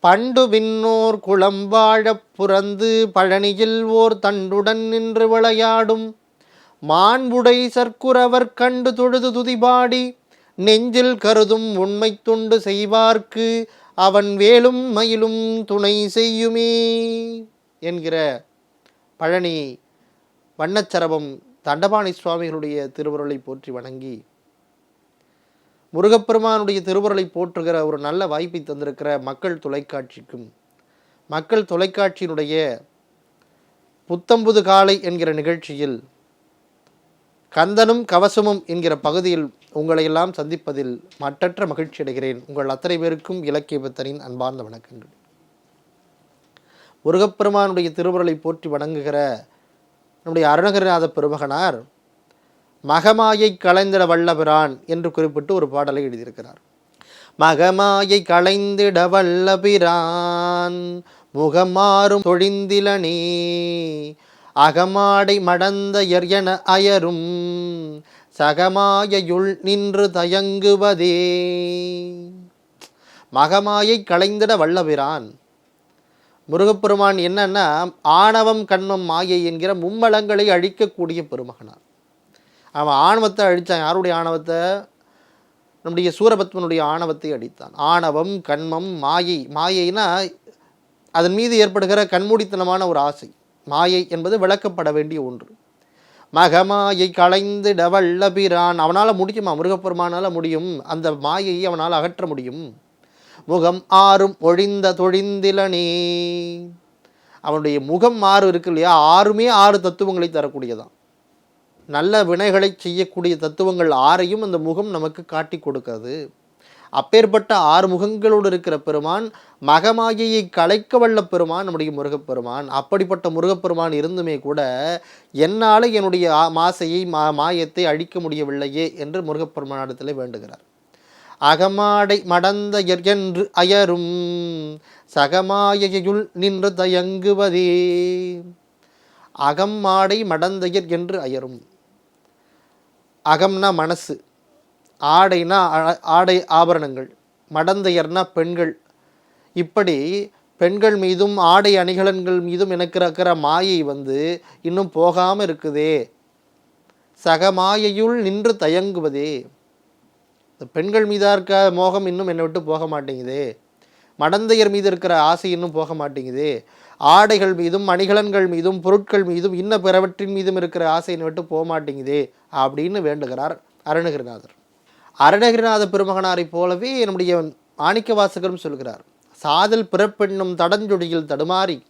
பண்டு விண்ணோர் குளம் வாழப் புறந்து பழனியில் ஓர் தண்டுடன் நின்று விளையாடும். மாண்புடை சர்க்குரவர் கண்டு தொழுது துதிபாடி நெஞ்சில் கருதும் உண்மை துண்டு செய்வார்க்கு அவன் வேலும் மயிலும் துணை செய்யுமே என்கிற பழனி வண்ணச்சரபம் தண்டபாணி சுவாமிகளுடைய திருவுருளை போற்றி வணங்கி முருகப்பெருமானுடைய திருவுருளை போற்றுகிற ஒரு நல்ல வாய்ப்பை தந்திருக்கிற மக்கள் தொலைக்காட்சிக்கும் மக்கள் தொலைக்காட்சியினுடைய புத்தம்புது காலை என்கிற நிகழ்ச்சியில் கந்தனும் கவசமும் என்கிற பகுதியில் உங்களையெல்லாம் சந்திப்பதில் மற்றற்ற மகிழ்ச்சி அடைகிறேன். உங்கள் அத்தனை பேருக்கும் இலக்கிய பத்தனின் அன்பார்ந்த வணக்கங்கள். முருகப்பெருமானுடைய திருவுருளை போற்றி வணங்குகிற நம்முடைய அருணகிரிநாத பெருமகனார் மகமாயை களைந்திட வல்லபிரான் என்று குறிப்பிட்டு ஒரு பாடலை எழுதியிருக்கிறார். மகமாயை களைந்திட வல்லபிரான் முகமாறும் தொழிந்திலனே அகமாடை மடந்த என அயரும் சகமாயையுள் நின்று தயங்குவதே. மகமாயை களைந்திட வல்லபிரான் முருகப்பெருமான் என்னன்னா ஆணவம் கண்மம் மாயை என்கிற மும்மலங்களை அழிக்கக்கூடிய பெருமகனார். அவன் ஆணவத்தை அழித்தான். யாருடைய ஆணவத்தை? நம்முடைய சூரபத்மனுடைய ஆணவத்தை அடித்தான் ஆணவம் கண்மம் மாயை. மாயைனா அதன் மீது ஏற்படுகிற கண்மூடித்தனமான ஒரு ஆசை. மாயை என்பது விளக்கப்பட வேண்டிய ஒன்று. மகமாயை களைந்திட வல்லபிரான். அவனால் முடியுமா? முருகப்பெருமானால் முடியும். அந்த மாயையை அவனால் அகற்ற முடியும். முகம் ஆறும் ஒழிந்த தொழிந்திலனே. அவனுடைய முகம் ஆறு இருக்கு இல்லையா? ஆறுமே ஆறு தத்துவங்களை தரக்கூடியதான். நல்ல வினைகளை செய்யக்கூடிய தத்துவங்கள் ஆறையும் அந்த முகம் நமக்கு காட்டி கொடுக்கிறது அப்பேற்பட்ட ஆறு முகங்களோடு இருக்கிற பெருமான் மகமாயையை கலைக்க வல்ல பெருமான் நம்முடைய முருகப்பெருமான். அப்படிப்பட்ட முருகப்பெருமான் இருந்துமே கூட என்னால் என்னுடைய மாசையை மா மாயத்தை அழிக்க முடியவில்லையே என்று முருகப்பெருமானிடத்தில் வேண்டுகிறார். அகமாடை மடந்த என்று அயரும் சகமாயையுள் நின்று தயங்குவதே. அகம்மாடை மடந்தையர் என்று அயரும். அகம்னா மனசு ஆடைனா ஆடை ஆபரணங்கள் மடந்தையர்னா பெண்கள். இப்படி பெண்கள் மீதும் ஆடை அணிகலன்கள் மீதும் எனக்கு இருக்கிற மாயை வந்து இன்னும் போகாமல் இருக்குதே. சக மாயையுள் நின்று தயங்குவதே. இந்த பெண்கள் மீதா இருக்க மோகம் இன்னும் என்னை விட்டு போக மாட்டேங்குதே. மடந்தையர் மீது இருக்கிற ஆசை இன்னும் போக மாட்டேங்குதே. ஆடைகள் மீதும் மணிகலன்கள் மீதும் பொருட்கள் மீதும் இன்ன பிறவற்றின் மீதும் இருக்கிற ஆசையை விட்டு போக மாட்டேங்குதே அப்படின்னு வேண்டுகிறார் அருணகிரிநாதர். அருணகிரிநாத பெருமகனாரைப் போலவே நம்முடைய மாணிக்க வாசகரும் சொல்கிறார் சாதல் பிறப்பெண்ணும் தடஞ்சொடியில் தடுமாறி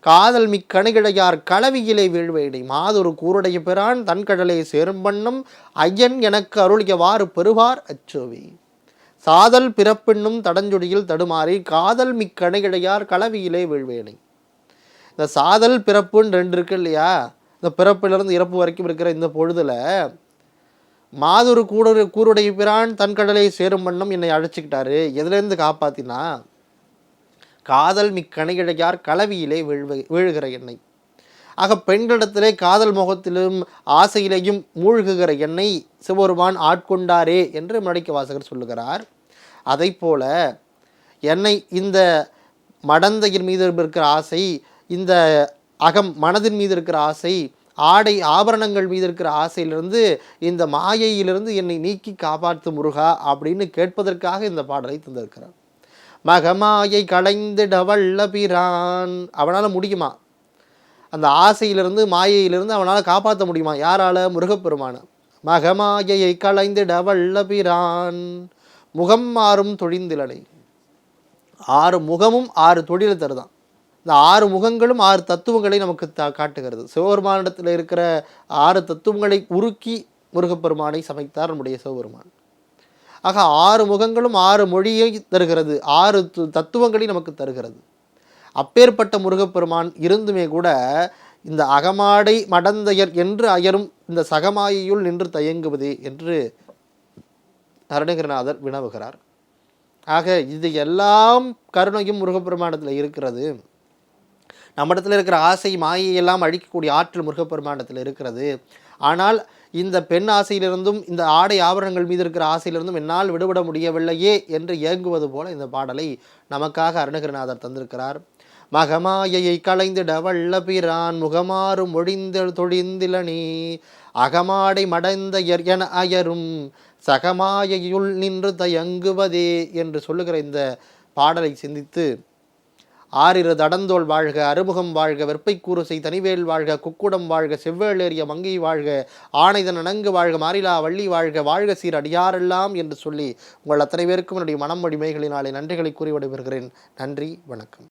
காதல் மிக்கணிகிழையார் களவியிலே வீழ்வேடை மாதொரு கூருடைய பிரான் தன் சேரும்பண்ணும் ஐயன் எனக்கு அருளியவாறு பெறுவார் அச்சோவி. சாதல் பிறப்பெண்ணும் தடஞ்சொடியில் தடுமாறி காதல் மிக்கணிகிழையார் களவியிலே வீழ்வேடை இந்த சாதல் பிறப்புன்னு ரெண்டு இருக்கு இல்லையா? இந்த பிறப்பிலிருந்து இறப்பு வரைக்கும் இருக்கிற இந்த பொழுதில் மாதொரு கூடு கூருடைய பிரான் தன் கடலை சேரும் வண்ணம் என்னை அழைச்சிக்கிட்டாரு. எதுலேருந்து காப்பாத்தினா காதல் மிக்கணிகிழையார் கலவியிலே வீழ்வ வீழ்கிற எண்ணெய் ஆக பெண்களிடத்திலே காதல் முகத்திலும் ஆசையிலேயும் மூழ்குகிற எண்ணெய் சிவபெருமான் ஆட்கொண்டாரே என்று மணிக்க வாசகர் சொல்லுகிறார். அதைப் போல என்னை இந்த மடந்தையின் மீது இருக்கிற ஆசை இந்த அகம் மனதின் மீது இருக்கிற ஆசை ஆடை ஆபரணங்கள் மீது இருக்கிற ஆசையிலிருந்து இந்த மாயையிலிருந்து என்னை நீக்கி காப்பாற்று முருகா அப்படின்னு கேட்பதற்காக இந்த பாடலை தந்திருக்கிறார். மகமாயை களைந்திட டவல்லபிரான் அவனால் முடியுமா? அந்த ஆசையிலிருந்து மாயையிலிருந்து அவனால் காப்பாற்ற முடியுமா? யாரால? முருகப்பெருமான. மகமாயையை களைந்திட டவல்லபிரான் முகம் மாறும் தொழிந்திலனை. ஆறு முகமும் ஆறு தொழிலை தருதான். இந்த ஆறு முகங்களும் ஆறு தத்துவங்களை நமக்கு த காட்டுகிறது. சிவபெருமானிடத்தில் இருக்கிற ஆறு தத்துவங்களை உருக்கி முருகப்பெருமானை சமைத்தார் நம்முடைய சிவபெருமான். ஆக ஆறு முகங்களும் ஆறு மொழியை தருகிறது. ஆறு தத்துவங்களை நமக்கு தருகிறது. அப்பேற்பட்ட முருகப்பெருமான் இருந்துமே கூட இந்த அகமாடை மடந்தையர் என்று அயரும் இந்த சகமாயையுள் நின்று தயங்குவதே என்று அருணகிரிநாதர் வினவுகிறார். ஆக இது எல்லாம் கருணையும் முருகப்பெருமானத்தில் இருக்கிறது. நம்மிடத்தில் இருக்கிற ஆசை மாயை எல்லாம் அழிக்கக்கூடிய ஆற்றல் முருகப்பெருமானத்தில் இருக்கிறது. ஆனால் இந்த பெண் ஆசையிலிருந்தும் இந்த ஆடை ஆபரணங்கள் மீது இருக்கிற ஆசையிலிருந்தும் என்னால் விடுபட முடியவில்லையே என்று இயங்குவது போல இந்த பாடலை நமக்காக அருணகிரிநாதர் தந்திருக்கிறார். மகமாயையை களைந்திட வல்ல பிரான் முகமாறு மொழிந்தல் தொழிந்திலனி அகமாடை மடைந்த என அயரும் சகமாயையுள் நின்று தயங்குவதே என்று சொல்லுகிற இந்த பாடலை சிந்தித்து ஆறிரு தடந்தோல் வாழ்க அறுமுகம் வாழ்க வெற்பைக்கூறுசை தனிவேல் வாழ்க குக்குடம் வாழ்க செவ்வேளேறிய மங்கை வாழ்க ஆணைதன் அணங்கு வாழ்க மாறிலா வள்ளி வாழ்க வாழ்க சீர் அடியாரெல்லாம் என்று சொல்லி உங்கள் அத்தனை பேருக்கும் என்னுடைய மனம் வடிமைகளினாலே நன்றிகளை கூறி விடைபெறுகிறேன். நன்றி வணக்கம்.